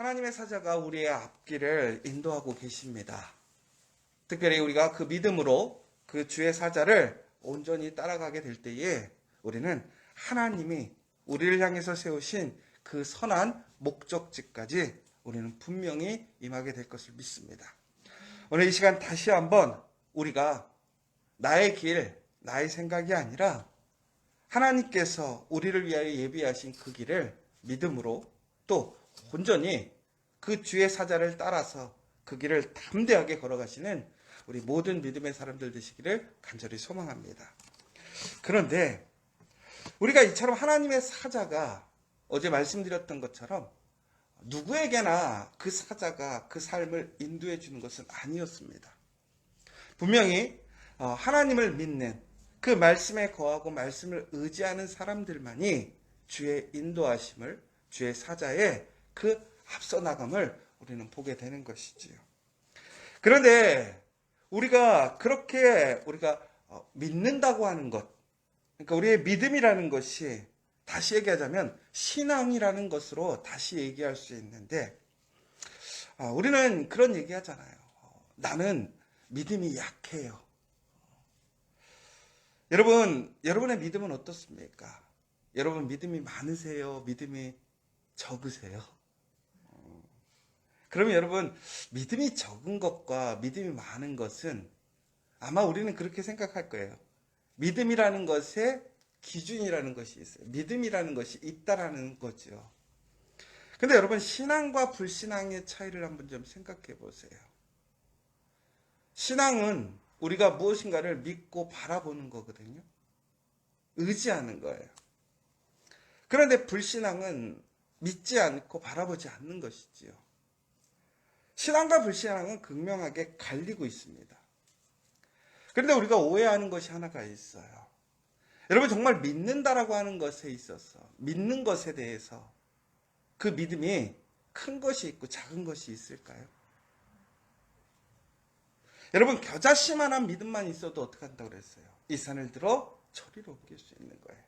하나님의 사자가 우리의 앞길을 인도하고 계십니다. 특별히 우리가 그 믿음으로 그 주의 사자를 온전히 따라가게 될 때에 우리는 하나님이 우리를 향해서 세우신 그 선한 목적지까지 우리는 분명히 임하게 될 것을 믿습니다. 오늘 이 시간 다시 한번 우리가 나의 길, 나의 생각이 아니라 하나님께서 우리를 위하여 예비하신 그 길을 믿음으로 또 온전히 그 주의 사자를 따라서 그 길을 담대하게 걸어가시는 우리 모든 믿음의 사람들 되시기를 간절히 소망합니다. 그런데 우리가 이처럼 하나님의 사자가 어제 말씀드렸던 것처럼 누구에게나 그 사자가 그 삶을 인도해 주는 것은 아니었습니다. 분명히 어, 하나님을 믿는 그 말씀에 거하고 말씀을 의지하는 사람들만이 주의 인도하심을 주의 사자의 그 앞서 나감을 우리는 보게 되는 것이지요. 그런데 우리가 그렇게 우리가 어, 믿는다고 하는 것, 그러니까 우리의 믿음이라는 것이 다시 얘기하자면 신앙이라는 것으로 다시 얘기할 수 있는데 아, 우리는 그런 얘기 하잖아요. 어, 나는 믿음이 약해요. 여러분, 여러분의 믿음은 어떻습니까? 여러분 믿음이 많으세요? 믿음이 적으세요? 어, 그러면 여러분 믿음이 적은 것과 믿음이 많은 것은 아마 우리는 그렇게 생각할 거예요. 믿음이라는 것에 기준이라는 것이 있어요. 믿음이라는 것이 있다라는 거죠. 근데 여러분 신앙과 불신앙의 차이를 한번 좀 생각해 보세요. 신앙은 우리가 무엇인가를 믿고 바라보는 거거든요. 의지하는 거예요. 그런데 불신앙은 믿지 않고 바라보지 않는 것이지요. 신앙과 불신앙은 극명하게 갈리고 있습니다. 그런데 우리가 오해하는 것이 하나가 있어요. 여러분 정말 믿는다라고 하는 것에 있어서 믿는 것에 대해서 그 믿음이 큰 것이 있고 작은 것이 있을까요? 여러분 겨자씨만한 믿음만 있어도 어떻게 한다고 그랬어요? 이 산을 들어 저리로 옮길 수 있는 거예요.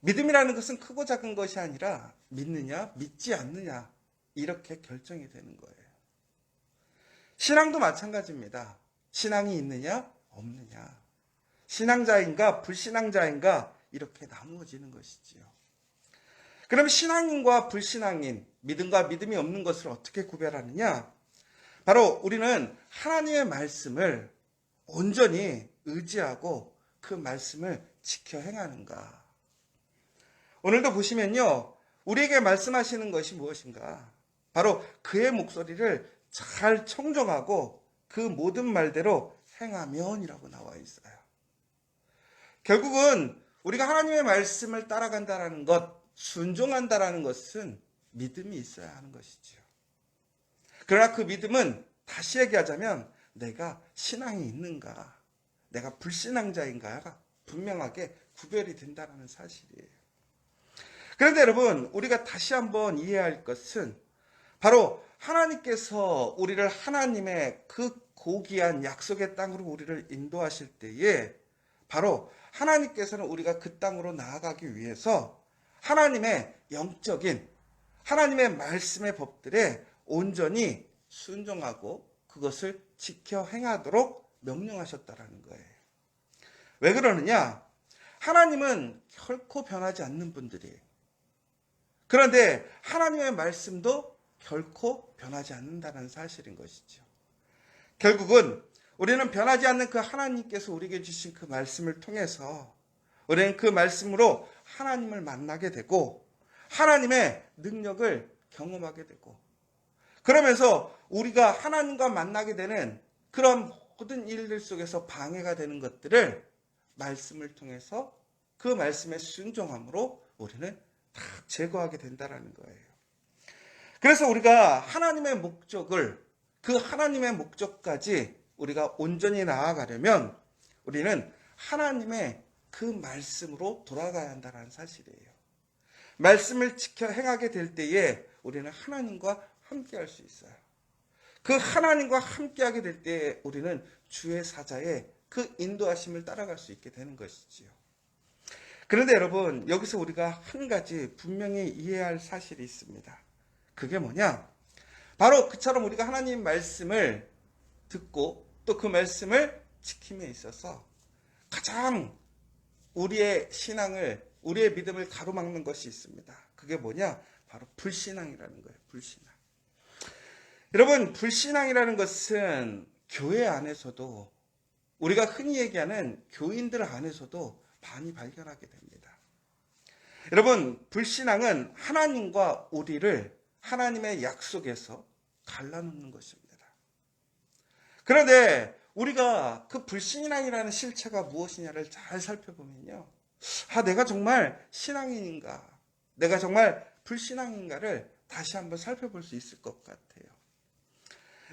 믿음이라는 것은 크고 작은 것이 아니라 믿느냐 믿지 않느냐 이렇게 결정이 되는 거예요. 신앙도 마찬가지입니다. 신앙이 있느냐 없느냐 신앙자인가 불신앙자인가 이렇게 나누어지는 것이지요. 그럼 신앙인과 불신앙인 믿음과 믿음이 없는 것을 어떻게 구별하느냐? 바로 우리는 하나님의 말씀을 온전히 의지하고 그 말씀을 지켜 행하는가. 오늘도 보시면요. 우리에게 말씀하시는 것이 무엇인가? 바로 그의 목소리를 잘 청정하고 그 모든 말대로 행하면이라고 나와 있어요. 결국은 우리가 하나님의 말씀을 따라간다라는 것, 순종한다라는 것은 믿음이 있어야 하는 것이지요. 그러나 그 믿음은 다시 얘기하자면 내가 신앙이 있는가, 내가 불신앙자인가가 분명하게 구별이 된다는 사실이에요. 그런데 여러분, 우리가 다시 한번 이해할 것은 바로 하나님께서 우리를 하나님의 그 고귀한 약속의 땅으로 우리를 인도하실 때에 바로 하나님께서는 우리가 그 땅으로 나아가기 위해서 하나님의 영적인 하나님의 말씀의 법들에 온전히 순종하고 그것을 지켜 행하도록 명령하셨다라는 거예요. 왜 그러느냐? 하나님은 결코 변하지 않는 분들이에요. 그런데 하나님의 말씀도 결코 변하지 않는다는 사실인 것이죠. 결국은 우리는 변하지 않는 그 하나님께서 우리에게 주신 그 말씀을 통해서 우리는 그 말씀으로 하나님을 만나게 되고 하나님의 능력을 경험하게 되고 그러면서 우리가 하나님과 만나게 되는 그런 모든 일들 속에서 방해가 되는 것들을 말씀을 통해서 그 말씀의 순종함으로 우리는 다 제거하게 된다라는 거예요. 그래서 우리가 하나님의 목적을 그 하나님의 목적까지 우리가 온전히 나아가려면 우리는 하나님의 그 말씀으로 돌아가야 한다는 사실이에요. 말씀을 지켜 행하게 될 때에 우리는 하나님과 함께 할 수 있어요. 그 하나님과 함께 하게 될 때에 우리는 주의 사자의 그 인도하심을 따라갈 수 있게 되는 것이지요. 그런데 여러분, 여기서 우리가 한 가지 분명히 이해할 사실이 있습니다. 그게 뭐냐? 바로 그처럼 우리가 하나님 말씀을 듣고 또 그 말씀을 지킴에 있어서 가장 우리의 신앙을, 우리의 믿음을 가로막는 것이 있습니다. 그게 뭐냐? 바로 불신앙이라는 거예요. 불신앙. 여러분, 불신앙이라는 것은 교회 안에서도 우리가 흔히 얘기하는 교인들 안에서도 많이 발견하게 됩니다. 여러분, 불신앙은 하나님과 우리를 하나님의 약속에서 갈라놓는 것입니다. 그런데 우리가 그 불신앙이라는 실체가 무엇이냐를 잘 살펴보면요. 아, 내가 정말 신앙인인가? 내가 정말 불신앙인가를 다시 한번 살펴볼 수 있을 것 같아요.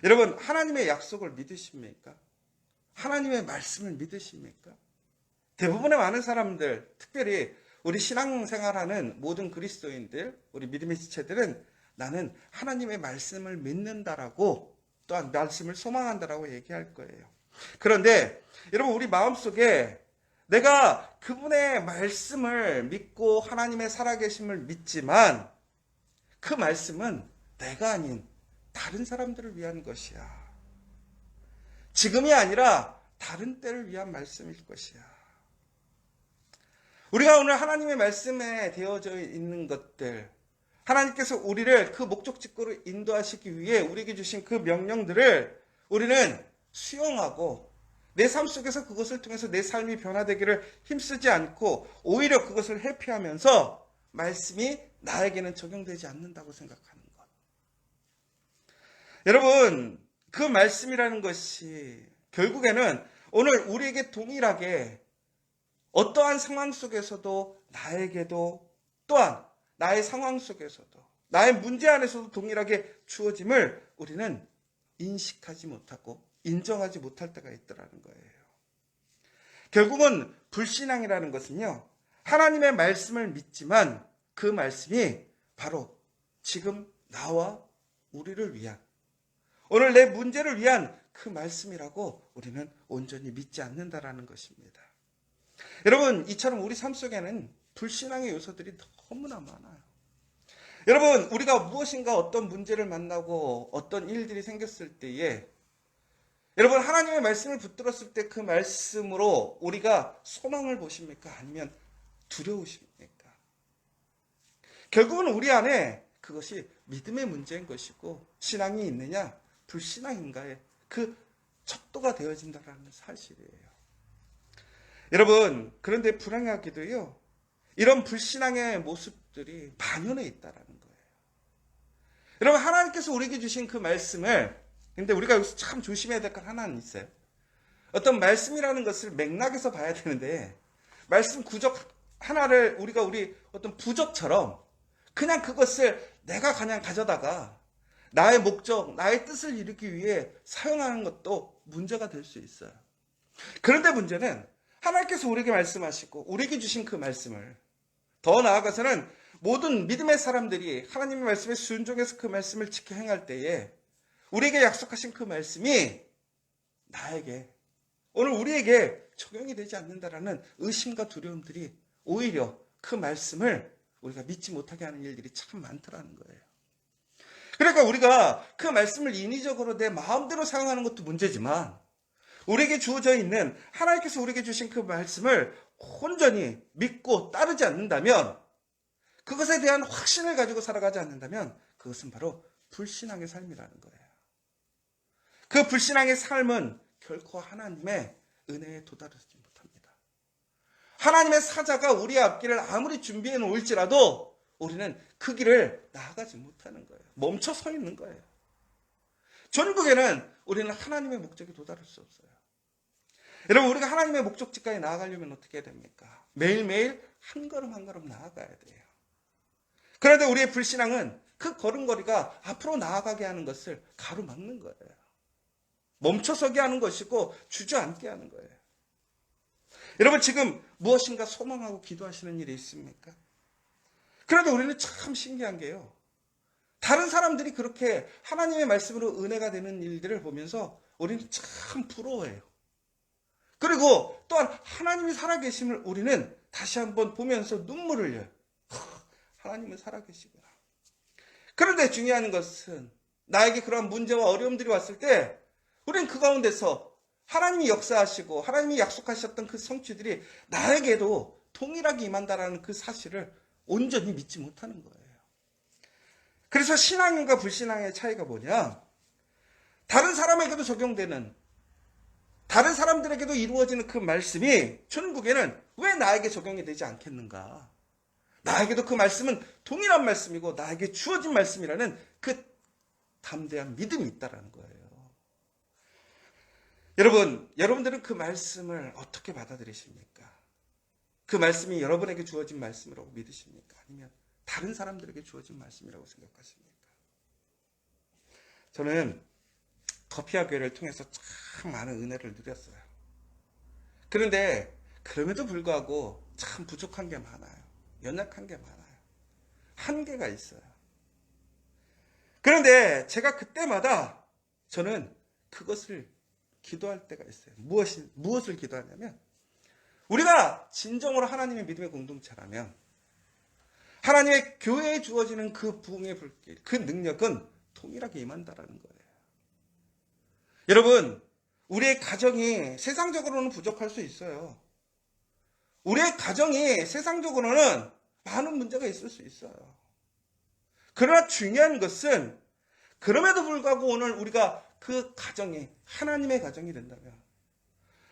여러분, 하나님의 약속을 믿으십니까? 하나님의 말씀을 믿으십니까? 대부분의 많은 사람들, 특별히 우리 신앙생활하는 모든 그리스도인들, 우리 믿음의 지체들은 나는 하나님의 말씀을 믿는다라고 또한 말씀을 소망한다라고 얘기할 거예요. 그런데 여러분 우리 마음속에 내가 그분의 말씀을 믿고 하나님의 살아계심을 믿지만 그 말씀은 내가 아닌 다른 사람들을 위한 것이야. 지금이 아니라 다른 때를 위한 말씀일 것이야. 우리가 오늘 하나님의 말씀에 되어져 있는 것들, 하나님께서 우리를 그 목적 직구로 인도하시기 위해 우리에게 주신 그 명령들을 우리는 수용하고 내 삶 속에서 그것을 통해서 내 삶이 변화되기를 힘쓰지 않고 오히려 그것을 회피하면서 말씀이 나에게는 적용되지 않는다고 생각하는 것. 여러분, 그 말씀이라는 것이 결국에는 오늘 우리에게 동일하게 어떠한 상황 속에서도 나에게도 또한 나의 상황 속에서도 나의 문제 안에서도 동일하게 주어짐을 우리는 인식하지 못하고 인정하지 못할 때가 있더라는 거예요. 결국은 불신앙이라는 것은요. 하나님의 말씀을 믿지만 그 말씀이 바로 지금 나와 우리를 위한 오늘 내 문제를 위한 그 말씀이라고 우리는 온전히 믿지 않는다라는 것입니다. 여러분, 이처럼 우리 삶 속에는 불신앙의 요소들이 너무나 많아요. 여러분, 우리가 무엇인가 어떤 문제를 만나고 어떤 일들이 생겼을 때에 여러분, 하나님의 말씀을 붙들었을 때 그 말씀으로 우리가 소망을 보십니까? 아니면 두려우십니까? 결국은 우리 안에 그것이 믿음의 문제인 것이고 신앙이 있느냐, 불신앙인가의 그 척도가 되어진다는 사실이에요. 여러분, 그런데 불행하게도요, 이런 불신앙의 모습들이 만연해 있다라는 거예요. 여러분, 하나님께서 우리에게 주신 그 말씀을, 근데 우리가 여기서 참 조심해야 될 건 하나는 있어요. 어떤 말씀이라는 것을 맥락에서 봐야 되는데, 말씀 구적 하나를 우리가 우리 어떤 부적처럼 그냥 그것을 내가 그냥 가져다가 나의 목적, 나의 뜻을 이루기 위해 사용하는 것도 문제가 될 수 있어요. 그런데 문제는 하나님께서 우리에게 말씀하시고 우리에게 주신 그 말씀을 더 나아가서는 모든 믿음의 사람들이 하나님의 말씀에 순종해서 그 말씀을 지켜 행할 때에 우리에게 약속하신 그 말씀이 나에게 오늘 우리에게 적용이 되지 않는다라는 의심과 두려움들이 오히려 그 말씀을 우리가 믿지 못하게 하는 일들이 참 많더라는 거예요. 그러니까 우리가 그 말씀을 인위적으로 내 마음대로 사용하는 것도 문제지만 우리에게 주어져 있는 하나님께서 우리에게 주신 그 말씀을 온전히 믿고 따르지 않는다면 그것에 대한 확신을 가지고 살아가지 않는다면 그것은 바로 불신앙의 삶이라는 거예요. 그 불신앙의 삶은 결코 하나님의 은혜에 도달하지 못합니다. 하나님의 사자가 우리의 앞길을 아무리 준비해 놓을지라도 우리는 그 길을 나아가지 못하는 거예요. 멈춰 서 있는 거예요. 전국에는 우리는 하나님의 목적에 도달할 수 없어요. 여러분, 우리가 하나님의 목적지까지 나아가려면 어떻게 해야 됩니까? 매일매일 한 걸음 한 걸음 나아가야 돼요. 그런데 우리의 불신앙은 그 걸음걸이가 앞으로 나아가게 하는 것을 가로막는 거예요. 멈춰서게 하는 것이고 주저앉게 하는 거예요. 여러분, 지금 무엇인가 소망하고 기도하시는 일이 있습니까? 그런데 우리는 참 신기한 게요. 다른 사람들이 그렇게 하나님의 말씀으로 은혜가 되는 일들을 보면서 우리는 참 부러워해요. 그리고 또한 하나님이 살아계심을 우리는 다시 한번 보면서 눈물을 흘려요. 하나님은 살아계시구나. 그런데 중요한 것은 나에게 그러한 문제와 어려움들이 왔을 때 우리는 그 가운데서 하나님이 역사하시고 하나님이 약속하셨던 그 성취들이 나에게도 동일하게 임한다라는 그 사실을 온전히 믿지 못하는 거예요. 그래서 신앙과 불신앙의 차이가 뭐냐? 다른 사람에게도 적용되는 다른 사람들에게도 이루어지는 그 말씀이 천국에는 왜 나에게 적용이 되지 않겠는가? 나에게도 그 말씀은 동일한 말씀이고 나에게 주어진 말씀이라는 그 담대한 믿음이 있다라는 거예요. 여러분, 여러분들은 그 말씀을 어떻게 받아들이십니까? 그 말씀이 여러분에게 주어진 말씀이라고 믿으십니까? 아니면 다른 사람들에게 주어진 말씀이라고 생각하십니까? 저는 커피와 교회를 통해서 참 많은 은혜를 누렸어요. 그런데 그럼에도 불구하고 참 부족한 게 많아요. 연약한 게 많아요. 한계가 있어요. 그런데 제가 그때마다 저는 그것을 기도할 때가 있어요. 무엇이, 무엇을 기도하냐면, 우리가 진정으로 하나님의 믿음의 공동체라면, 하나님의 교회에 주어지는 그 부흥의 불길, 그 능력은 동일하게 임한다라는 거예요. 여러분, 우리의 가정이 세상적으로는 부족할 수 있어요. 우리의 가정이 세상적으로는 많은 문제가 있을 수 있어요. 그러나 중요한 것은 그럼에도 불구하고 오늘 우리가 그 가정이 하나님의 가정이 된다면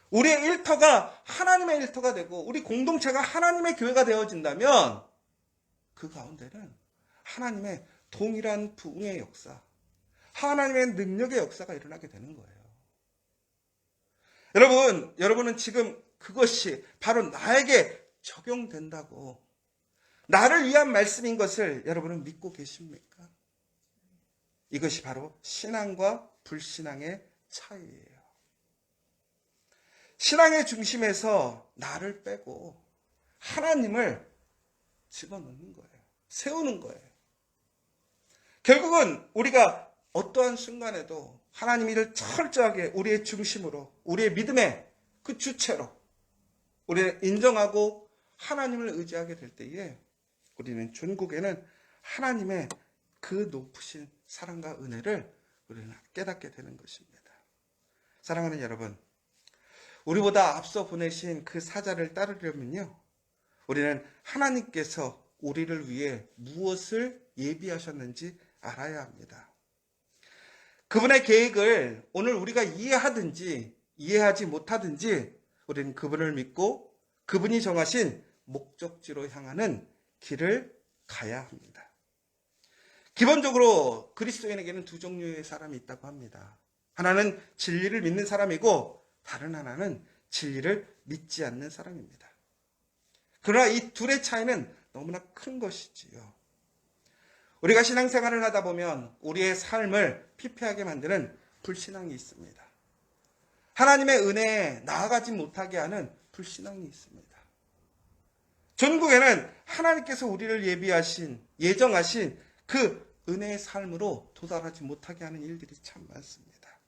우리의 일터가 하나님의 일터가 되고 우리 공동체가 하나님의 교회가 되어진다면 그 가운데는 하나님의 동일한 부흥의 역사, 하나님의 능력의 역사가 일어나게 되는 거예요. 여러분, 여러분은 지금 그것이 바로 나에게 적용된다고 나를 위한 말씀인 것을 여러분은 믿고 계십니까? 이것이 바로 신앙과 불신앙의 차이예요. 신앙의 중심에서 나를 빼고 하나님을 집어넣는 거예요. 세우는 거예요. 결국은 우리가 어떠한 순간에도 하나님 이를 철저하게 우리의 중심으로, 우리의 믿음의 그 주체로 우리를 인정하고 하나님을 의지하게 될 때에 우리는 전국에는 하나님의 그 높으신 사랑과 은혜를 우리는 깨닫게 되는 것입니다. 사랑하는 여러분, 우리보다 앞서 보내신 그 사자를 따르려면요, 우리는 하나님께서 우리를 위해 무엇을 예비하셨는지 알아야 합니다. 그분의 계획을 오늘 우리가 이해하든지 이해하지 못하든지 우리는 그분을 믿고 그분이 정하신 목적지로 향하는 길을 가야 합니다. 기본적으로 그리스도인에게는 두 종류의 사람이 있다고 합니다. 하나는 진리를 믿는 사람이고 다른 하나는 진리를 믿지 않는 사람입니다. 그러나 이 둘의 차이는 너무나 큰 것이지요. 우리가 신앙생활을 하다 보면 우리의 삶을 피폐하게 만드는 불신앙이 있습니다. 하나님의 은혜에 나아가지 못하게 하는 불신앙이 있습니다. 전국에는 하나님께서 우리를 예비하신, 예정하신 그 은혜의 삶으로 도달하지 못하게 하는 일들이 참 많습니다.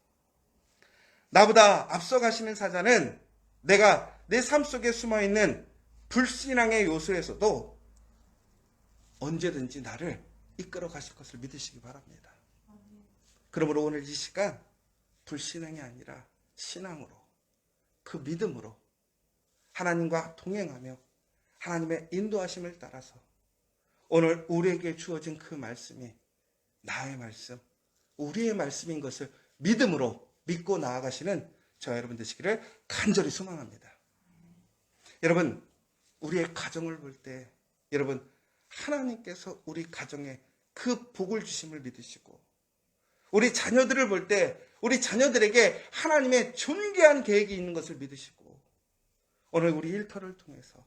나보다 앞서가시는 사자는 내가 내 삶 속에 숨어 있는 불신앙의 요소에서도 언제든지 나를 이끌어 가실 것을 믿으시기 바랍니다. 그러므로 오늘 이 시간 불신앙이 아니라 신앙으로 그 믿음으로 하나님과 동행하며 하나님의 인도하심을 따라서 오늘 우리에게 주어진 그 말씀이 나의 말씀, 우리의 말씀인 것을 믿음으로 믿고 나아가시는 저 여러분 되시기를 간절히 소망합니다. 여러분, 우리의 가정을 볼 때 여러분 하나님께서 우리 가정에 그 복을 주심을 믿으시고 우리 자녀들을 볼 때 우리 자녀들에게 하나님의 존귀한 계획이 있는 것을 믿으시고 오늘 우리 일터를 통해서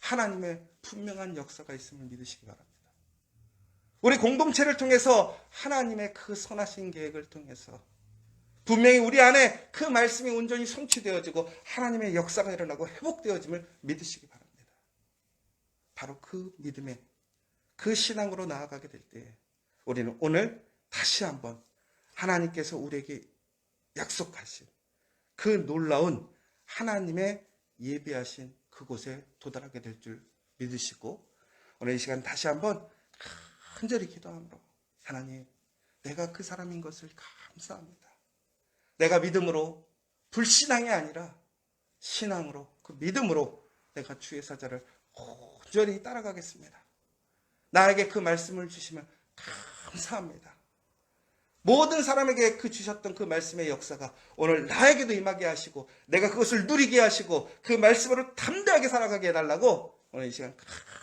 하나님의 분명한 역사가 있음을 믿으시기 바랍니다. 우리 공동체를 통해서 하나님의 그 선하신 계획을 통해서 분명히 우리 안에 그 말씀이 온전히 성취되어지고 하나님의 역사가 일어나고 회복되어짐을 믿으시기 바랍니다. 바로 그 믿음에 그 신앙으로 나아가게 될 때 우리는 오늘 다시 한번 하나님께서 우리에게 약속하신 그 놀라운 하나님의 예비하신 그곳에 도달하게 될 줄 믿으시고 오늘 이 시간 다시 한번 간절히 기도함으로 하나님, 내가 그 사람인 것을 감사합니다. 내가 믿음으로 불신앙이 아니라 신앙으로 그 믿음으로 내가 주의 사자를 온전히 따라가겠습니다. 나에게 그 말씀을 주시면 감사합니다. 모든 사람에게 그 주셨던 그 말씀의 역사가 오늘 나에게도 임하게 하시고 내가 그것을 누리게 하시고 그 말씀으로 담대하게 살아가게 해달라고 오늘 이 시간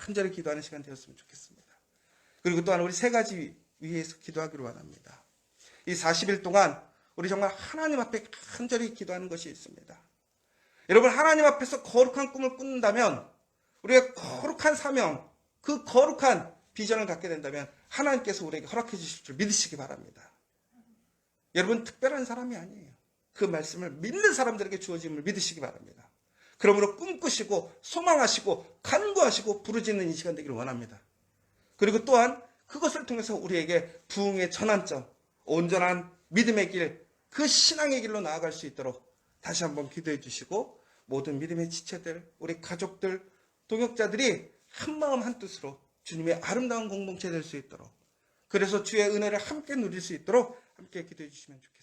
간절히 기도하는 시간 되었으면 좋겠습니다. 그리고 또한 우리 세 가지 위해서 기도하기를 원합니다. 이 40일 동안 우리 정말 하나님 앞에 간절히 기도하는 것이 있습니다. 여러분 하나님 앞에서 거룩한 꿈을 꾼다면 우리가 거룩한 사명, 그 거룩한 비전을 갖게 된다면 하나님께서 우리에게 허락해 주실 줄 믿으시기 바랍니다. 여러분 특별한 사람이 아니에요. 그 말씀을 믿는 사람들에게 주어짐을 믿으시기 바랍니다. 그러므로 꿈꾸시고 소망하시고 간구하시고 부르짖는 이 시간 되기를 원합니다. 그리고 또한 그것을 통해서 우리에게 부흥의 전환점, 온전한 믿음의 길, 그 신앙의 길로 나아갈 수 있도록 다시 한번 기도해 주시고 모든 믿음의 지체들, 우리 가족들, 동역자들이 한 마음 한 뜻으로 주님의 아름다운 공동체 될 수 있도록 그래서 주의 은혜를 함께 누릴 수 있도록 함께 기도해 주시면 좋겠습니다.